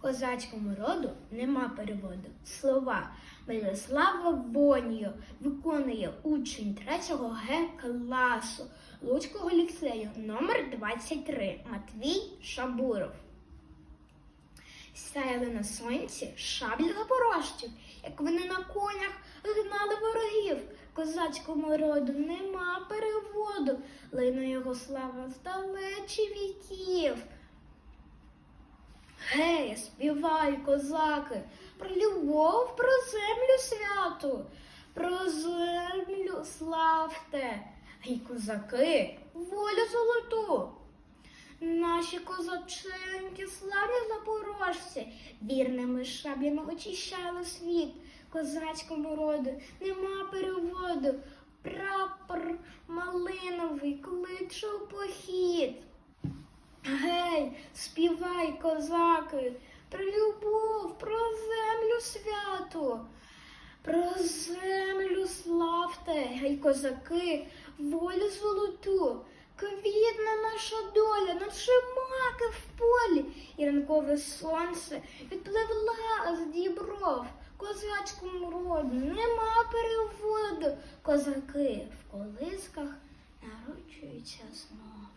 Козацькому роду нема переводу. Слова Мирослава Вонію виконує учень 3 Г класу Луцького ліцею номер 23 Матвій Шабуров. Сяяли на сонці шаблі запорожців, як вони на конях гнали ворогів. Козацькому роду нема переводу, лине його слава здалечі віків. Гей, співай, козаки, про любов, про землю святу, про землю славте, гей, козаки, волю золоту. Наші козаченьки, славні запорожці, вірними шаблями очищали світ. Козацькому роду нема переводу. Прапор малиновий кличе у похід. Співай, козаки, про любов, про землю святу, про землю славте, гей, козаки, волю золоту. Квітне наша доля, наче маки в полі, і ранкове сонце відпливла з дібров. Козацькому роду нема переводу. Козаки в колисках народжуються знов.